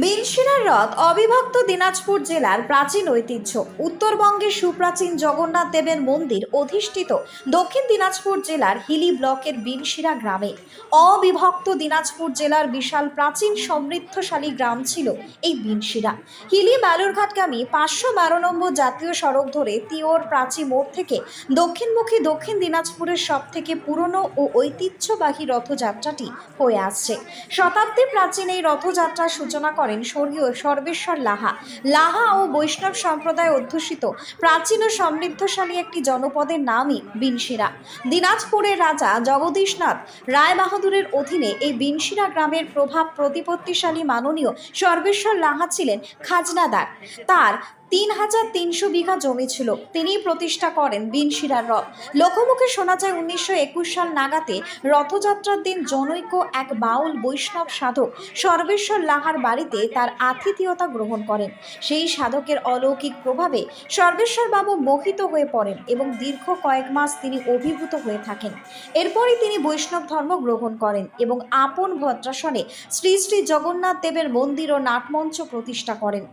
বিলশিরার রথ অবিভক্ত দিনাজপুর জেলার প্রাচীন ঐতিহ্য। উত্তরবঙ্গের সুপ্রাচীন জগন্নাথ দেবের মন্দির অধিষ্ঠিত দক্ষিণ দিনাজপুর জেলার হিলি ব্লকের বিনশিরা গ্রামে। অবিভক্ত দিনাজপুর জেলার বিশাল প্রাচীন সমৃদ্ধশালী গ্রাম ছিল এই বিনশিরা। হিলি বালুরঘাটগামী পাঁচশো বারো নম্বর জাতীয় সড়ক ধরে তিওর প্রাচী মোড় থেকে দক্ষিণমুখী দক্ষিণ দিনাজপুরের সব থেকে পুরনো ও ঐতিহ্যবাহী রথযাত্রাটি হয়ে আসছে। শতাব্দী প্রাচীন এই রথযাত্রার সূচনা করেন স্বর্গীয় সর্বেশ্বর লাহা। লাহা ও বৈষ্ণব সম্প্রদায় অধ্যুষিত। প্রাচীন ও সমৃদ্ধশালী একটি জনপদের নামই বিনশিরা। দিনাজপুরের রাজা জগদীশনাথ রায় বাহাদুরের অধীনে এই বিনশিরা গ্রামের প্রভাব প্রতিপত্তিশালী মাননীয় সর্বেশ্বর লাহা ছিলেন খাজনাদার। তার তিন হাজার তিনশো বিঘা জমি ছিল। তিনিই প্রতিষ্ঠা করেন বিনশিরার রথ লোকমুখে শোনা যায়, উনিশশো একুশ সাল নাগাতে রথযাত্রার দিন জনৈক এক বাউল বৈষ্ণব সাধক সর্বেশ্বর লাহার বাড়িতে তার আতিথেয়তা গ্রহণ করেন। সেই সাধকের অলৌকিক প্রভাবে সর্বেশ্বর বাবু মোহিত হয়ে পড়েন এবং দীর্ঘ কয়েক মাস তিনি অভিভূত হয়ে থাকেন। এরপরই তিনি বৈষ্ণব ধর্ম গ্রহণ করেন এবং আপন ভদ্রাসনে শ্রী শ্রী জগন্নাথ দেবের মন্দির ও নাটমঞ্চ প্রতিষ্ঠা করেন।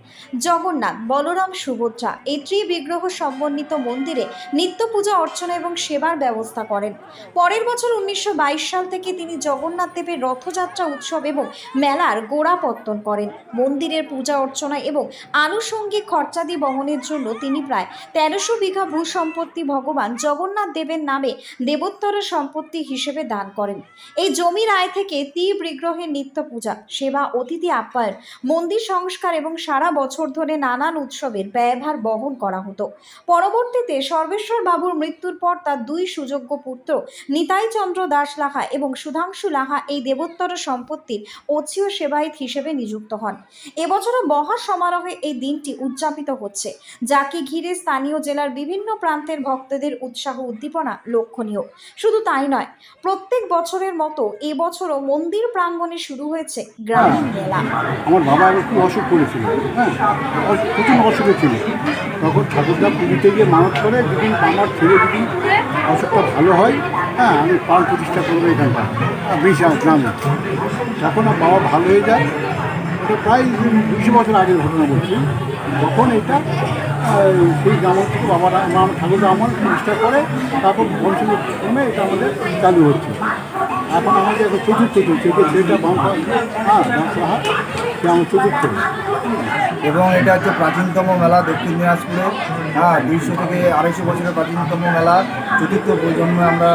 জগন্নাথ, বলরাম সুভদ্রা। এই ত্রিবিগ্রহ সমন্বিত মন্দিরে নিত্য পূজা, অর্চনা এবং সেবার ব্যবস্থা করেন। পরের বছর উনিশশো বাইশ সাল থেকে তিনি জগন্নাথ দেবের রথযাত্রা উৎসব এবং মেলার গোড়াপত্তন করেন। মন্দিরের পূজা, অর্চনা এবং আনুষঙ্গিক খরচাদি বহনের জন্য তিনি প্রায় তেরোশো বিঘা ভূ সম্পত্তি ভগবান জগন্নাথ দেবের নামে দেবোত্তর সম্পত্তি হিসেবে দান করেন। এই জমির আয় থেকে ত্রিবিগ্রহের নিত্য পূজা, সেবা, অতিথি আপ্যায়ন, মন্দির সংস্কার এবং সারা বছর ধরে নানান উৎসবের ব্যয়ভার বহন করা হতো। পরবর্তীতে সর্বেশ্বর বাবুর মৃত্যুর পর তার দুই সুযোগ্য পুত্র নিতাই চন্দ্র দাস লাহা এবং সুধাংশু লাহা এই দেবোত্তর সম্পত্তির অচিয় সেবায়িত হিসেবে নিযুক্ত হন। এবছরও মহা সমারোহে এই দিনটি উদযাপিত হচ্ছে, যাকে ঘিরে স্থানীয় জেলার বিভিন্ন প্রান্তের ভক্তদের উৎসাহ উদ্দীপনা লক্ষণীয়। শুধু তাই নয়, প্রত্যেক বছরের মতো এবছরও মন্দির প্রাঙ্গণে শুরু হয়েছে গ্রামীণ মেলা। আমার বাবা একটু অসুখ করেছিল হ্যাঁ অসুখে ছিল। তখন ঠাকুরদা পুরীতে গিয়ে মানত করে, যেদিন আমার ছেলে যদি অসুখটা ভালো হয় হ্যাঁ আমি প্রাণ প্রতিষ্ঠা করব এখানটা বিশাল গ্রামে। যখন আমার বাবা ভালো হয়ে যায় এটা প্রায় দুশো বছর আগের ঘটনা বলছি, তখন এটা সেই গ্রাম থেকে বাবার, আমার ঠাকুরদা আমার প্রতিষ্ঠা করে, তারপর বংশক্রমে এটা আমাদের চালু হচ্ছে। এখন আমাদের এখন চতুর্থ চলছে বাম পা- হ্যাঁ চতুর্থ এবং এটা হচ্ছে প্রাচীনতম মেলা দক্ষিণ দিনাজপুরে। হ্যাঁ দুইশো থেকে আড়াইশো বছরের প্রাচীনতম মেলা। চতুর্থ প্রজন্মে আমরা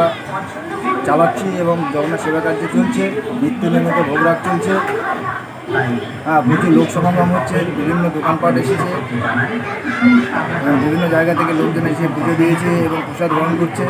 চালাচ্ছি এবং জগন্নাথ সেবা কার্য চলছে, নিত্য নিয়মিত ভোগরাগ চলছে। হ্যাঁ প্রচুর লোক সমাগম হচ্ছে, বিভিন্ন দোকানপাট এসেছে বিভিন্ন জায়গা থেকে লোকজন এসে পুজো দিয়েছে এবং প্রসাদ গ্রহণ করছে।